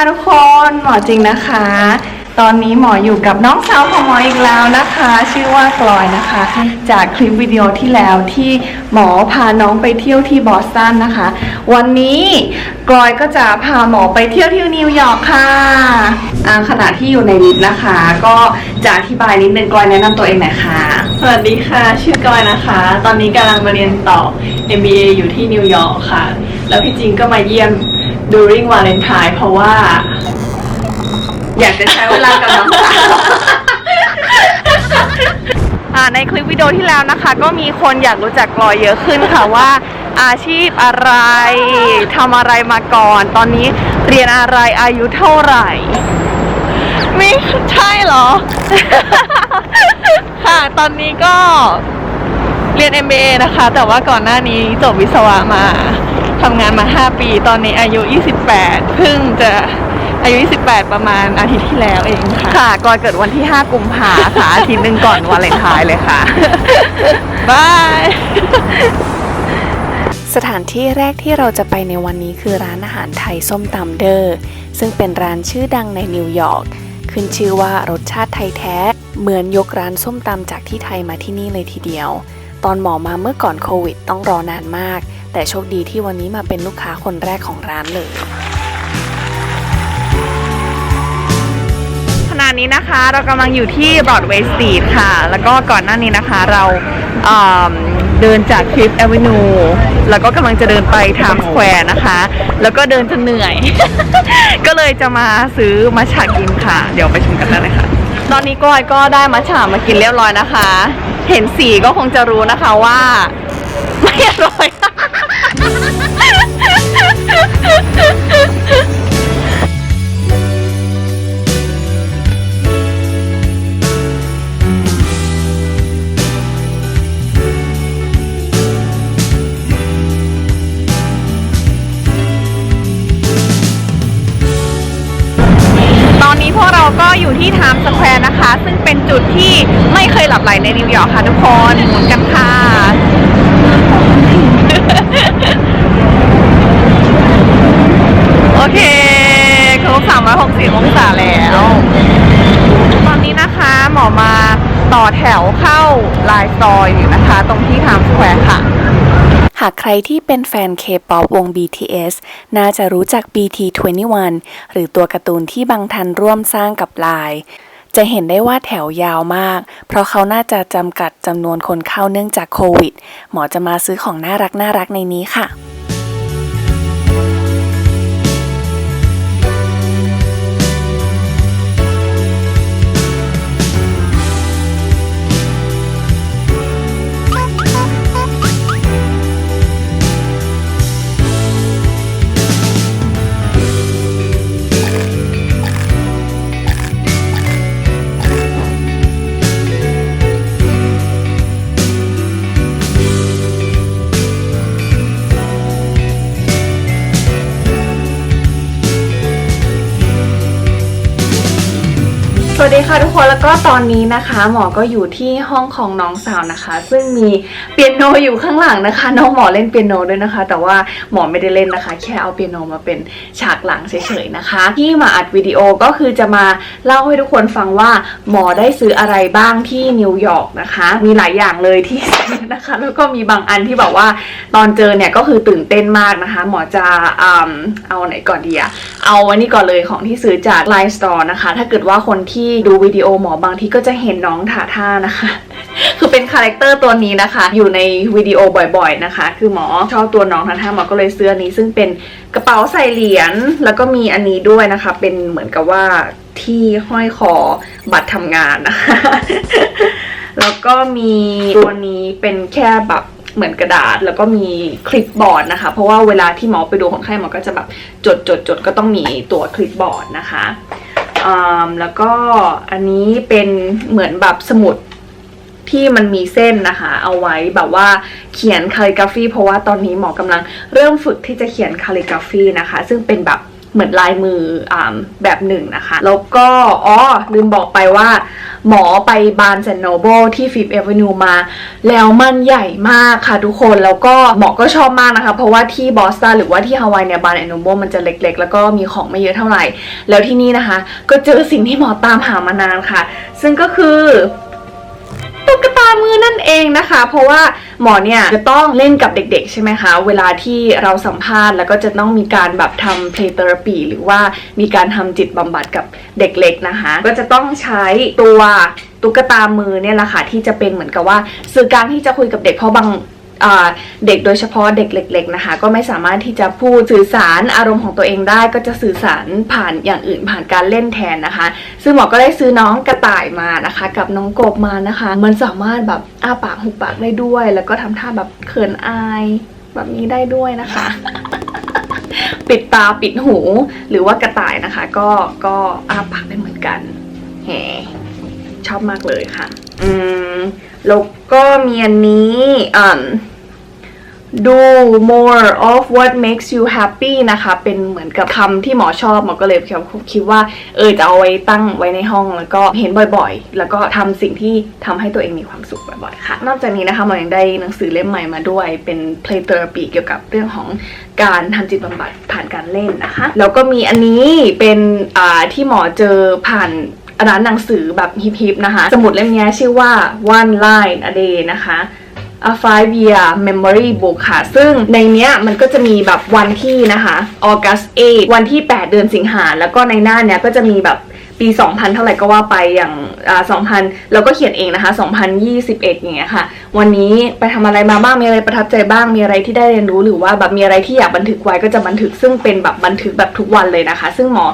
ค่ะทุกคนหมอจริงนะคะ ตอนนี้หมออยู่กับน้องสาวของหมออีกแล้วนะคะ ชื่อว่ากลอยนะคะ จากคลิปวิดีโอที่แล้วที่หมอพาน้องไปเที่ยวที่บอสตันนะคะ วันนี้กลอยก็จะพาหมอไปเที่ยวที่นิวยอร์กค่ะขณะที่อยู่ในลิฟต์นะคะ ก็จะอธิบายนิดนึงกลอยแนะนำตัวเองหน่อยค่ะสวัสดีค่ะ ชื่อกลอยนะคะ ตอนนี้กำลังมาเรียนต่อ MBA อยู่ที่นิวยอร์กค่ะ แล้วพี่จริงก็มาเยี่ยม during Valentine เพราะว่า อยากจะใช้เวลากับน้องสาว อ่าในคลิปวิดีโอที่แล้วนะคะ ก็มีคนอยากรู้จักกลอยเยอะขึ้นค่ะว่า อาชีพอะไรทำอะไรมาก่อน ตอนนี้เรียนอะไรอายุเท่าไหร่ ไม่ใช่เหรอ ค่ะตอนนี้ก็เรียน MBA นะคะ แต่ว่าก่อนหน้านี้จบวิศวะมา ทำงานมา 5 ปี ตอนนี้อายุ 28 เพิ่งจะอายุ 28 ประมาณอาทิตย์ที่แล้วเองค่ะ ค่ะกอยเกิดวันที่ 5 กุมภาค่ะ อาทิตย์หนึ่งก่อนวาเลนไทน์เลยค่ะ บาย สถานที่แรกที่เราจะไปในวันนี้คือร้านอาหารไทยส้มตำเดอร์ซึ่งเป็นร้านชื่อดังในนิวยอร์กขึ้นชื่อว่ารสชาติไทยแท้ เหมือนยกร้านส้มตำจากที่ไทยมาที่นี่เลยทีเดียว ตอนหมอมาเมื่อก่อนโควิดต้องรอนานมาก แต่โชคดีที่วันนี้มาเป็นลูกค้าคนแรกของร้านเลยขณะนี้นะคะเรากำลังอยู่ที่ Broadway Street ค่ะ แล้วก็ก่อนหน้านี้นะคะเราอ่าเดินจาก Fifth Avenue แล้วก็กำลังจะเดินไป Times Square นะคะ แล้วก็เดินจนเหนื่อย ก็เลยจะมาซื้อมัชฉะกินค่ะ เดี๋ยวไปชมกันได้เลยค่ะ ตอนนี้ก้อยก็ได้มัชฉะมากินเรียบร้อยนะคะ เห็นสีก็คงจะรู้นะคะว่า ไม่อร่อย อยู่ที่ไทม์สแควร์นะคะ ซึ่งเป็นจุดที่ไม่เคยหลับไหลในนิวยอร์กค่ะทุกคนหมุนกันค่ะ โอเคครบ360องศาแล้ว ตอนนี้นะคะหมอมาต่อแถวเข้าลายซอยอยู่นะคะ ตรงที่ไทม์สแควร์ค่ะ หากใค รที่เป็นแฟนเคป๊อปวง BTS น่าจะรู้จัก BT21 หรือตัวการ์ตูนที่บางทันร่วมสร้างกับลาย จะเห็นได้ว่าแถวยาวมาก เพราะเขาน่าจะจำกัดจำนวนคนเข้าเนื่องจากโควิด หมอจะมาซื้อของน่ารักน่ารักในนี้ค่ะ สวัสดีค่ะทุกคนแล้วก็ตอนนี้นะคะ หมอก็อยู่ที่ห้องของน้องสาวนะคะ ซึ่งมีเปียโนอยู่ข้างหลังนะคะ น้องหมอเล่นเปียโนด้วยนะคะ แต่ว่าหมอไม่ได้เล่นนะคะ แค่เอาเปียโนมาเป็นฉากหลังเฉยๆนะคะ ที่มาอัดวิดีโอก็คือจะมาเล่าให้ทุกคนฟังว่าหมอได้ซื้ออะไรบ้างที่นิวยอร์กนะคะ มีหลายอย่างเลยที่ซื้อนะคะ แล้วก็มีบางอันที่แบบว่าตอนเจอเนี่ยก็คือตื่นเต้นมากนะคะ หมอจะอืมเอาไหนก่อนดีอะเอาอันนี้ก่อนเลยของที่ซื้อจาก Line Store นะคะ ถ้าเกิดว่าคนที่ดูวิดีโอหมอบางทีก็จะเห็นน้องถาท่านะคะ คือเป็นคาแรคเตอร์ตัวนี้นะคะ อยู่ในวิดีโอบ่อยๆนะคะ คือหมอชอบตัวน้องถาท่าหมอก็เลยซื้อนี้ ซึ่งเป็นกระเป๋าใส่เหรียญแล้วก็มีอันนี้ด้วยนะคะ เป็นเหมือนกับว่าที่ห้อยคอบัตรทำงานนะคะ แล้วก็มีตัวนี้เป็นแค่แบบเหมือนกระดาษแล้วก็มีคลิปบอร์ดนะคะ เพราะว่าเวลาที่หมอไปดูคนไข้หมอก็จะแบบจดจดจดก็ต้องมีตัวคลิปบอร์ดนะคะ แล้วก็อันนี้เป็นเหมือนแบบสมุดที่มันมีเส้นนะคะ เอาไว้แบบว่าเขียนคาลิกราฟีเพราะว่าตอนนี้หมอกำลังเริ่มฝึกที่จะเขียนคาลิกราฟีนะคะ ซึ่งเป็นแบบ เหมือนลายมืออแบบหนึ่งนะคะ แล้วก็อ๋อลืมบอกไปว่า หมอไปบาร์นแอนโนเบลที่ฟิฟเอเวนิวมา แล้วมันใหญ่มากค่ะทุกคนแล้วก็หมอก็ชอบมากนะคะ เพราะว่าที่บอสตันหรือว่าที่ฮาวายเนี่ยบาร์นแอนโนเบลมันจะเล็กๆ แล้วก็มีของไม่เยอะเท่าไหร่ แล้วที่นี่นะคะ ก็เจอสิ่งที่หมอตามหามานานค่ะ ซึ่งก็คือามือนั่นเองนะคะ เพราะว่าหมอเนี่ยจะต้องเล่นกับเด็กๆ ใช่ไหมคะ เวลาที่เราสัมภาษณ์แล้วก็จะต้องมีการแบบทำเพลย์เตอร์ปีหรือว่ามีการทำจิตบำบัดกับเด็กเล็กนะคะ ก็จะต้องใช้ตัวตุ๊กตามือเนี่ยแหละค่ะที่จะเป็นเหมือนกับว่าสื่อกลางที่จะคุยกับเด็กเพราะบาง เด็กโดยเฉพาะเด็กเล็ก ๆนะคะ ก็ไม่สามารถที่จะพูดสื่อสารอารมณ์ของตัวเองได้ ก็จะสื่อสารผ่านอย่างอื่นผ่านการเล่นแทนนะคะ ซึ่งหมอก็ได้ซื้อน้องกระต่ายมานะคะ กับน้องกบมานะคะ มันสามารถแบบอ้าปากหุบปากได้ด้วย แล้วก็ทำท่าแบบเขินอายแบบนี้ได้ด้วยนะคะ ปิดตาปิดหูหรือว่ากระต่ายนะคะ ก็ก็อ้าปากได้เหมือนกันแหม ชอบมากเลยค่ะ อืม แล้วก็มีอันนี้อ่า do more of what makes you happy นะคะ เป็นเหมือนกับคำที่หมอชอบ หมอก็เลยคิดว่า เออ จะเอาไว้ตั้งไว้ในห้อง แล้วก็เห็นบ่อยๆ แล้วก็ทำสิ่งที่ทำให้ตัวเองมีความสุขบ่อยๆ ค่ะ นอกจากนี้นะคะหมอยังได้หนังสือเล่มใหม่มาด้วย เป็น play therapy เกี่ยวกับเรื่องของการทำจิตบำบัดผ่านการเล่นนะคะ แล้วก็มีอันนี้เป็น อ่า ที่หมอเจอผ่าน ร้านหนังสือแบบฮิปๆนะคะ สมุดเล่มนี้ชื่อว่า one line a day นะคะ a five year memory book ค่ะ ซึ่งในเนี้ยมันก็จะมีแบบวันที่นะคะ August 8 วันที่ 8 เดือนสิงหา แล้วก็ในหน้าเนี้ยก็จะมีแบบปี 2000 เท่าไหร่ก็ว่าไปอย่างอ่า2000 เราก็เขียนเองนะคะ 2021 อย่างเงี้ยค่ะ วันนี้ไปทำอะไรมาบ้าง มีอะไรประทับใจบ้าง มีอะไรที่ได้เรียนรู้หรือว่าแบบมีอะไรที่อยากบันทึกไว้ก็จะบันทึกซึ่งเป็นแบบบันทึกแบบทุกวันเลยนะคะ ซึ่งหมอ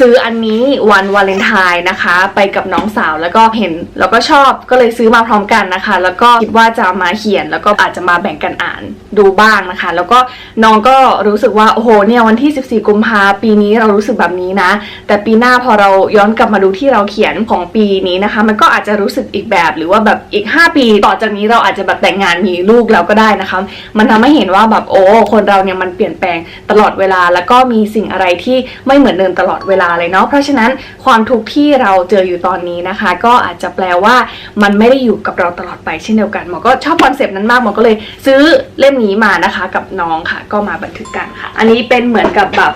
ซื้ออันนี้วันวาเลนไทน์นะคะ ไปกับน้องสาวแล้วก็เห็นแล้วก็ชอบก็เลยซื้อมาพร้อมกันนะคะ แล้วก็คิดว่าจะมาเขียนแล้วก็อาจจะมาแบ่งกันอ่านดูบ้างนะคะ แล้วก็น้องก็รู้สึกว่าโอ้โหเนี่ยวันที่ 14 กุมภาปีนี้เรารู้สึกแบบนี้นะ แต่ปีหน้าพอเราย้อนกลับมาดูที่เราเขียนของปีนี้นะคะ มันก็อาจจะรู้สึกอีกแบบหรือว่าแบบอีก 5 ปีต่อจากนี้เราอาจจะแบบแต่งงานมีลูกแล้วก็ได้นะคะ มันทำให้เห็นว่าแบบโอ้คนเราเนี่ยมันเปลี่ยนแปลงตลอดเวลา แล้วก็มีสิ่งอะไรที่ไม่เหมือนเดิมตลอดเวลาเลยเนาะเพราะฉะนั้นความทุกข์ที่เราเจออยู่ตอนนี้นะคะ ก็อาจจะแปลว่ามันไม่ได้อยู่กับเราตลอดไปเช่นเดียวกันหมอก็ชอบคอนเซปต์นั้นมากหมอก็เลยซื้อเล่มนี้มานะคะ กับน้องค่ะ ก็มาบันทึกกันค่ะ อันนี้เป็นเหมือนกับแบบ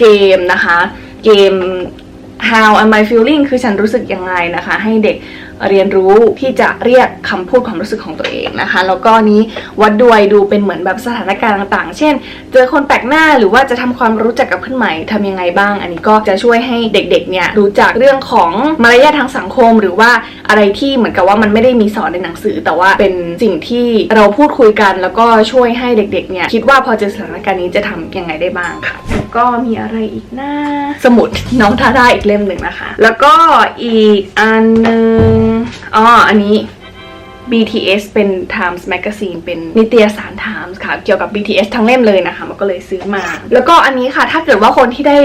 เกมนะคะ เกม how am I feeling คือฉันรู้สึกยังไงนะคะ ให้เด็ก เรียนรู้ที่จะเรียกคำพูดความรู้สึกของตัวเองนะคะ แล้วก็นี้วัดด้วยดูเป็นเหมือนแบบสถานการณ์ต่างๆ เช่น เจอคนแปลกหน้าหรือว่าจะทำความรู้จักกับเพื่อนใหม่ทำยังไงบ้าง อันนี้ก็จะช่วยให้เด็กๆเนี่ยรู้จักเรื่องของมารยาททางสังคม หรือว่าอะไรที่เหมือนกับว่ามันไม่ได้มีสอนในหนังสือ แต่ว่าเป็นสิ่งที่เราพูดคุยกัน แล้วก็ช่วยให้เด็กๆเนี่ยคิดว่าพอเจอสถานการณ์นี้จะทำยังไงได้บ้างค่ะแล้วก็มีอะไรอีกนะสมุดน้องทาได้อีกเล่มหนึ่งนะคะ แล้วก็อีกอันหนึ่งอ๋ออันนี้ BTS เป็น Times Magazine เป็นนิตยสาร Times ค่ะ เกี่ยวกับ BTS ทั้งเล่มเลยนะคะ มันก็เลยซื้อมา แล้วก็อันนี้ค่ะ ถ้าเกิดว่าคนที่ได้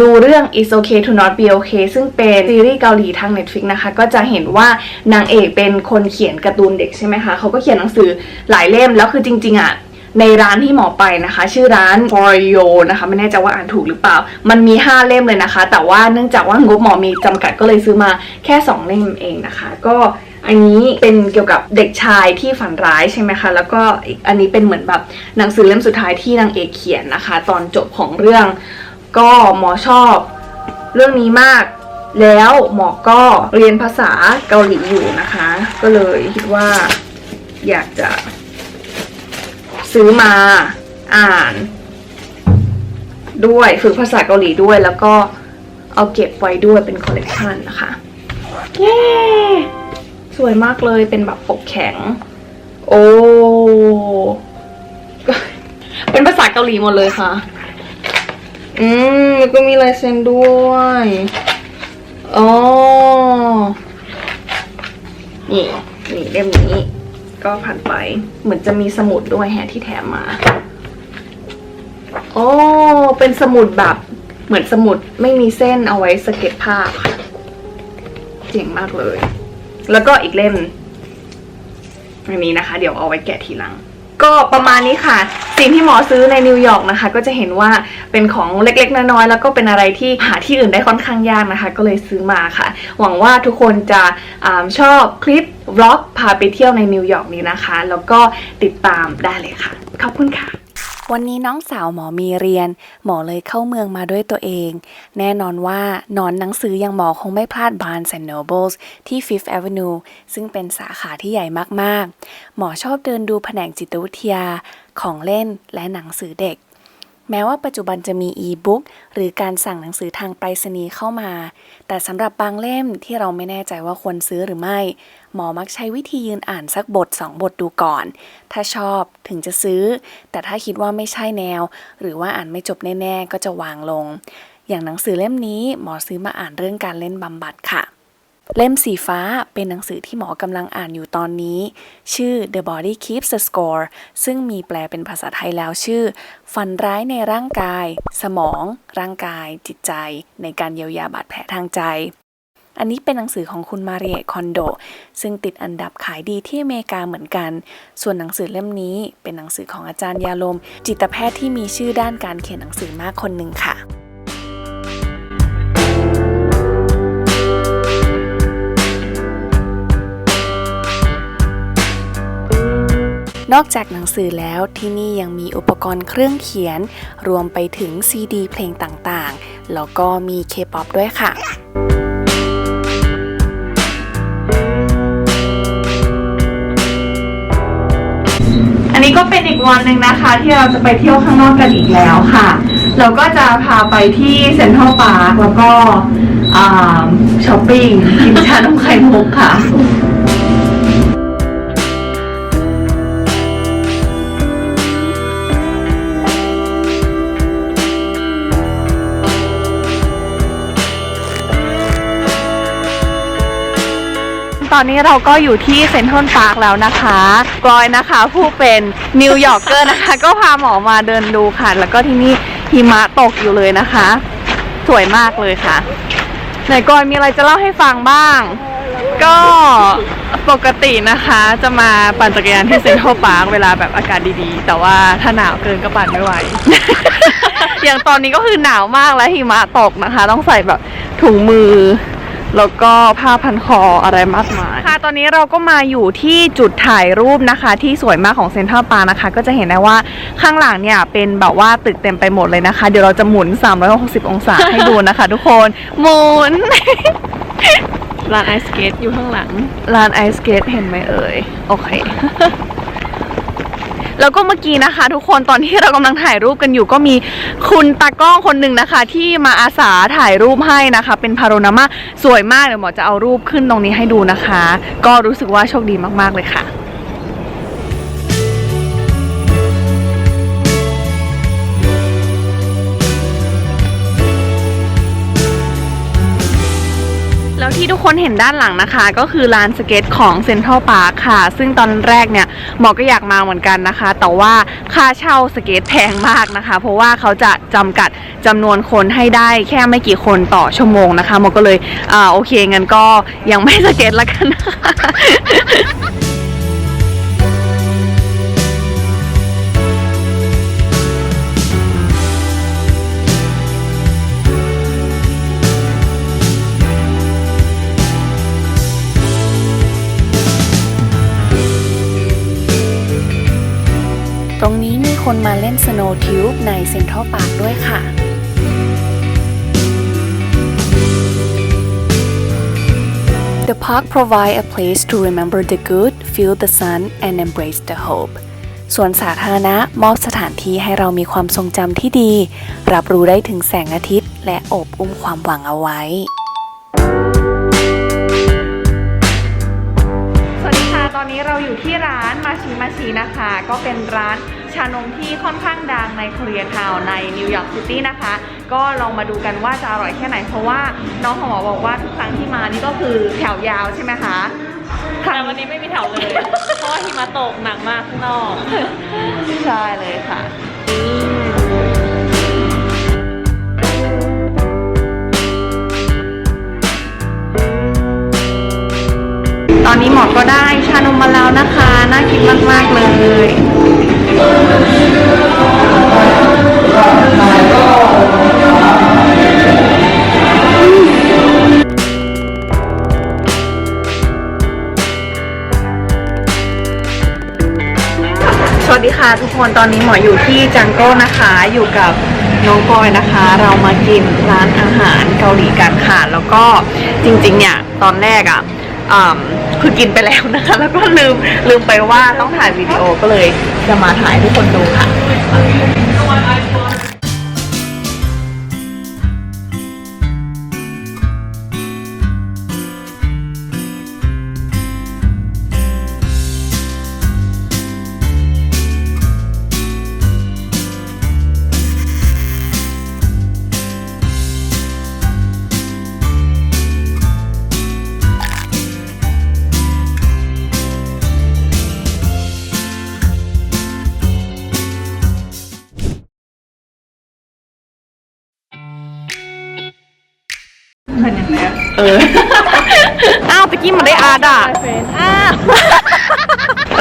ดูเรื่อง It's Okay to Not Be Okay ซึ่งเป็นซีรีส์เกาหลีทาง Netflix นะคะ ก็จะเห็นว่านางเอกเป็นคนเขียนการ์ตูนเด็กใช่ไหมคะ เขาก็เขียนหนังสือหลายเล่ม แล้วคือจริงๆอะ ในร้านที่หมอไปนะคะ ชื่อร้าน For Yo นะคะไม่แน่ใจว่าอ่านถูกหรือเปล่า มันมี 5 เล่มเลยนะคะ แต่ว่าเนื่องจากว่างบหมอมีจำกัดก็เลยซื้อมาแค่ 2 เล่มเองนะคะ ก็อันนี้เป็นเกี่ยวกับเด็กชายที่ฝันร้ายใช่ไหมคะ แล้วก็อีกอันนี้เป็นเหมือนแบบหนังสือเล่มสุดท้ายที่นางเอกเขียนนะคะ ตอนจบของเรื่อง ก็หมอชอบเรื่องนี้มากแล้วหมอก็เรียนภาษาเกาหลีอยู่นะคะ ก็เลยคิดว่าอยากจะ ซื้อมาอ่าน ด้วยฝึกภาษาเกาหลีด้วยแล้วก็เอาเก็บไว้ด้วยเป็นคอลเลกชันนะคะเย้สวยมากเลยเป็นแบบปกแข็ง โอ้เป็นภาษาเกาหลีหมดเลยค่ะ อืมแล้วก็มีลายเซ็นด้วยอ๋อนี่นี่เล่มนี้ ก็ผ่านไป เหมือนจะมีสมุดด้วยแฮะที่แถมมา โอ้ เป็นสมุดแบบ เหมือนสมุดไม่มีเส้นเอาไว้สเก็ตภาพค่ะเจ๋งมากเลย แล้วก็อีกเล่มอันนี้นะคะ เดี๋ยวเอาไว้แกะทีหลัง ก็ประมาณนี้ค่ะ สิ่งที่หมอซื้อในนิวยอร์กนะคะ ก็จะเห็นว่าเป็นของเล็กๆน้อยๆแล้วก็เป็นอะไรที่หาที่อื่นได้ค่อนข้างยากนะคะ ก็เลยซื้อมาค่ะ หวังว่าทุกคนจะอชอบคลิปวล็อกพาไปเที่ยวในนิวยอร์กนี้นะคะ แล้วก็ติดตามได้เลยค่ะ ขอบคุณค่ะ วันนี้น้องสาวหมอมีเรียน หมอเลยเข้าเมืองมาด้วยตัวเอง แน่นอนว่านอนหนังสืออย่างหมอคงไม่พลาด Barnes and Nobles ที่ Fifth Avenue ซึ่งเป็นสาขาที่ใหญ่มากๆ หมอชอบเดินดูแผนกจิตวิทยา ของเล่นและหนังสือเด็ก แม้ว่าปัจจุบันจะมีอีบุ๊กหรือการสั่งหนังสือทางไปรษณีย์เข้ามา แต่สำหรับบางเล่มที่เราไม่แน่ใจว่าควรซื้อหรือไม่ หมอมักใช้วิธียืนอ่านสักบทสองบทดูก่อน ถ้าชอบถึงจะซื้อ แต่ถ้าคิดว่าไม่ใช่แนว หรือว่าอ่านไม่จบแน่ๆก็จะวางลง อย่างหนังสือเล่มนี้หมอซื้อมาอ่านเรื่องการเล่นบำบัดค่ะ เล่มสีฟ้าเป็นหนังสือที่หมอกำลังอ่านอยู่ตอนนี้ ชื่อ The Body Keeps the Score ซึ่งมีแปลเป็นภาษาไทยแล้วชื่อฟันร้ายในร่างกาย สมอง ร่างกาย จิตใจ ในการเยียวยาบาดแผลทางใจ อันนี้เป็นหนังสือของคุณมาเรียคอนโด ซึ่งติดอันดับขายดีที่อเมริกาเหมือนกัน ส่วนหนังสือเล่มนี้เป็นหนังสือของอาจารย์ยาลม จิตแพทย์ที่มีชื่อด้านการเขียนหนังสือมากคนหนึ่งค่ะ นอกจากหนังสือแล้วที่นี่ยังมีอุปกรณ์เครื่องเขียน รวมไปถึงซีดีเพลงต่างๆ แล้วก็มีเคป๊อปด้วยค่ะอันนี้ก็เป็นอีกวันหนึ่งนะคะ ที่เราจะไปเที่ยวข้างนอกกันอีกแล้วค่ะ เราก็จะพาไปที่เซ็นทรัลพาร์คแล้วก็อ่าช้อปปิ้งกินชานมไข่มุกค่ะ อนนี้เราก็อยู่ที่เซ็นทรัลพาร์คแล้วนะคะกลอยนะคะผู้เป็นนิวยอร์กเกอร์นะคะ ก็พาหมอมาเดินดูค่ะ แล้วก็ที่นี่หิมะตกอยู่เลยนะคะ สวยมากเลยค่ะไหนกลอยมีอะไรจะเล่าให้ฟังบ้าง ก็ปกตินะคะจะมาปั่นจักรยานที่เซ็นทรัลพาร์คเวลาแบบอากาศดีๆ แต่ว่าถ้าหนาวเกินก็ปั่นไม่ไหว อย่างตอนนี้ก็คือหนาวมากและหิมะตกนะคะ ต้องใส่แบบถุงมือ แล้วก็ผ้าพันคออะไรมากมาย ค่ะ ตอนนี้เราก็มาอยู่ที่จุดถ่ายรูปนะคะ ที่สวยมากของเซ็นทรัลปาร์นะคะ ก็จะเห็นได้ว่าข้างหลังเนี่ยเป็นแบบว่าตึกเต็มไปหมดเลยนะคะ เดี๋ยวเราจะหมุน 360 องศาให้ดูนะคะ ทุกคน หมุน ร้านไอสเกตอยู่ข้างหลัง ร้านไอสเกตเห็นไหมเอ่ย โอเค แล้วก็เมื่อกี้นะคะ ทุกคนตอนที่เรากำลังถ่ายรูปกันอยู่ก็มีคุณตากล้องคนหนึ่งนะคะ ที่มาอาสาถ่ายรูปให้นะคะ เป็นพาโรนามาสวยมากเดี๋ยวหมอจะเอารูปขึ้นตรงนี้ให้ดูนะคะ ก็รู้สึกว่าโชคดีมากๆเลยค่ะ ที่ทุกคนเห็นด้านหลังนะคะ ก็คือลานสเก็ตของเซ็นทรัลพาร์คค่ะ ซึ่งตอนแรกเนี่ยหมอก็อยากมาเหมือนกันนะคะ แต่ว่าค่าเช่าสเก็ตแพงมากนะคะ เพราะว่าเขาจะจำกัดจำนวนคนให้ได้แค่ไม่กี่คนต่อชั่วโมงนะคะหมอก็เลยอ่าโอเคงั้นก็ยังไม่สเก็ตละกันนะคะ มีคนมาเล่นสโนว์ทิวบในเซ็นทรัลพาร์คด้วยค่ะ The park provide a place to remember the good, feel the sun, and embrace the hope. สวนสาธารณะมอบสถานที่ให้เรามีความทรงจำที่ดี รับรู้ได้ถึงแสงอาทิตย์ และโอบอุ้มความหวังเอาไว้ สวัสดีค่ะ ตอนนี้เราอยู่ที่ร้านมาชีมาชีนะคะ ก็เป็นร้าน ชานมที่ค่อนข้างดังในค o รียทาวในนิวยอร์กซิตี้นะคะ ก็ลองมาดูกันว่าจะอร่อยแค่ไหน เพราะว่าน้องของหมอบอกว่าทุกครั้งที่มานี่ก็คือแถวยาวใช่ไหมคะครั้แต่งวันนี้ไม่มีแถวเลย เพราะว่าหิมะตกหนักมากข้างนอกใช่เลยค่ะตอนนี้หมอก็ได้ชานมมาแล้วนะคะ น่ากินมาก ๆ เลย สวัสดีค่ะทุกคนตอนนี้หมออยู่ที่จังโก้นะคะอยู่กับน้องปอยนะคะ เรามากินร้านอาหารเกาหลีกันค่ะ แล้วก็จริงๆเนี่ยตอนแรกอะอ่า คือกินไปแล้วนะคะ แล้วก็ลืมลืมไปว่าต้องถ่ายวิดีโอก็เลยจะมาถ่ายทุกคนดูค่ะ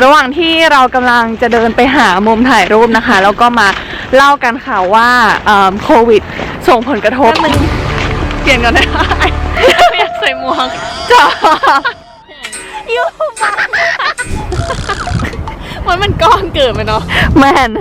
ระหว่างที่เรากำลังจะเดินไปหามุมถ่ายรูปนะคะ แล้วก็มาเล่ากันค่ะว่าเอิ่มโควิด ส่งผลกระทบมันเปลี่ยนกันได้ไม่อยากใส่หมวกจ้ายูมันมันก้อนเกิดไปเนาะแมน